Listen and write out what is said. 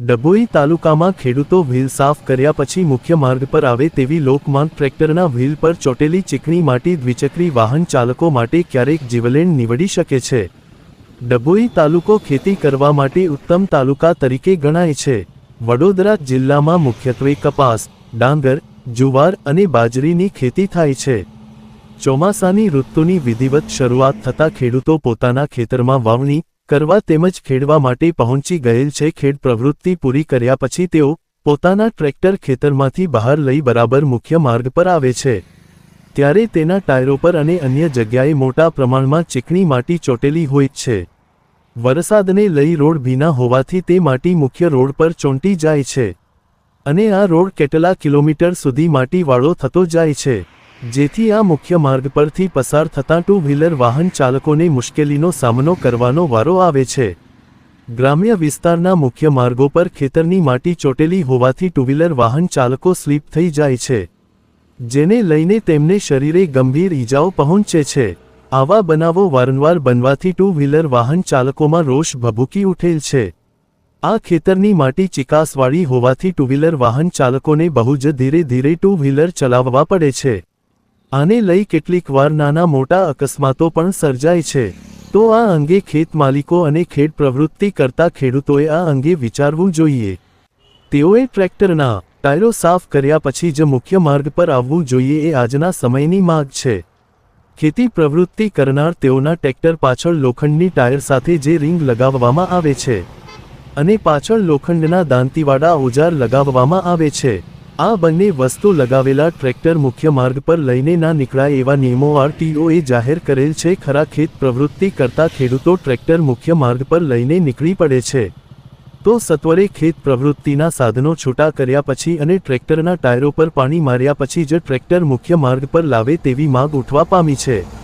ડભોઈ તાલુકામાં ખેડૂતો વ્હીલ સાફ કર્યા પછી મુખ્ય માર્ગ પર આવે તેવી લોકમાંગ ટ્રેક્ટરના વ્હીલ પર ચોટેલી ચીકણી માટી દ્વિચક્રી વાહન ચાલકો માટે ક્યારેક જીવલેણ નીવડી શકે છે. ડભોઈ તાલુકો ખેતી કરવા માટે ઉત્તમ તાલુકા તરીકે ગણાય છે. વડોદરા જિલ્લામાં મુખ્યત્વે કપાસ, ડાંગર, જુવાર અને બાજરીની ખેતી થાય છે. ચોમાસાની ઋતુની વિધિવત શરૂઆત થતાં ખેડૂતો પોતાના ખેતરમાં વાવણી કરવા તેમજ ખેડવા માટે પહોંચી ગયેલ છે. ખેડ પ્રવૃત્તિ પૂરી કર્યા પછી તેઓ પોતાના ટ્રેક્ટર ખેતરમાંથી બહાર લઈ બરાબર મુખ્ય માર્ગ પર આવે છે. ત્યારે તેના ટાયરો પર અને અન્ય જગ્યાએ મોટા પ્રમાણમાં ચીકણી માટી ચોટેલી હોય છે. વરસાદને લઈ રોડ ભીના હોવાથી તે માટી મુખ્ય રોડ પર ચોંટી જાય છે. અને આ રોડ કેટલા કિલોમીટર સુધી માટીવાળો થતો જાય છે. જેથી આ મુખ્ય માર્ગ પરથી પસાર થતા ટુ વ્હીલર વાહન ચાલકોને મુશ્કેલીનો સામનો કરવાનો વારો આવે છે. ગ્રામ્ય વિસ્તારના મુખ્ય માર્ગો પર ખેતરની માટી ચોટેલી હોવાથી ટુ વ્હીલર વાહન ચાલકો સ્લીપ થઈ જાય છે. જેને લઈને તેમને શરીરે ગંભીર ઈજાઓ પહોંચે છે. આવા બનાવો વારંવાર બનવાથી ટુ વ્હીલર વાહન ચાલકોમાં રોષ ભભૂકી ઉઠેલ છે. આ ખેતરની માટી ચિકાસવાળી હોવાથી ટુ વ્હીલર વાહન ચાલકોને બહુ જ ધીરે ધીરે ટુ વ્હીલર ચલાવવા પડે છે. આને લઈ કેટલીક વાર નાના મોટા અકસ્માતો પણ સર્જાય છે. તો આ અંગે ખેત માલિકો અને ખેડ પ્રવૃત્તિ કરતા ખેડૂતોએ આ અંગે વિચારવું જોઈએ. તેઓએ ટ્રેક્ટરના ટાયરો સાફ કર્યા પછી જ મુખ્ય માર્ગ પર આવવું જોઈએ એ આજના સમયની માગ છે. ખેતી પ્રવૃત્તિ કરનાર તેઓના ટ્રેક્ટર પાછળ લોખંડની ટાયર સાથે જે રિંગ લગાવવામાં આવે છે. અને પાછળ લોખંડના દાંતીવાળા ઓજાર લગાવવામાં આવે છે. આ બંને વસ્તુ લગાવેલા ટ્રેક્ટર મુખ્ય માર્ગ પર લઈને ના નીકળાય એવા નિયમો આરટીઓએ જાહેર કરેલ છે. ખરા ખેત પ્રવૃત્તિ કરતા ખેડૂતો ટ્રેક્ટર મુખ્ય માર્ગ પર લઈને નીકળી પડે છે. તો સત્વરે ખેત પ્રવૃત્તિના સાધનો છૂટા કર્યા પછી અને ટ્રેક્ટરના ટાયરો પર પાણી માર્યા પછી જ ટ્રેક્ટર મુખ્ય માર્ગ પર લાવે તેવી માગ ઉઠવા પામી છે.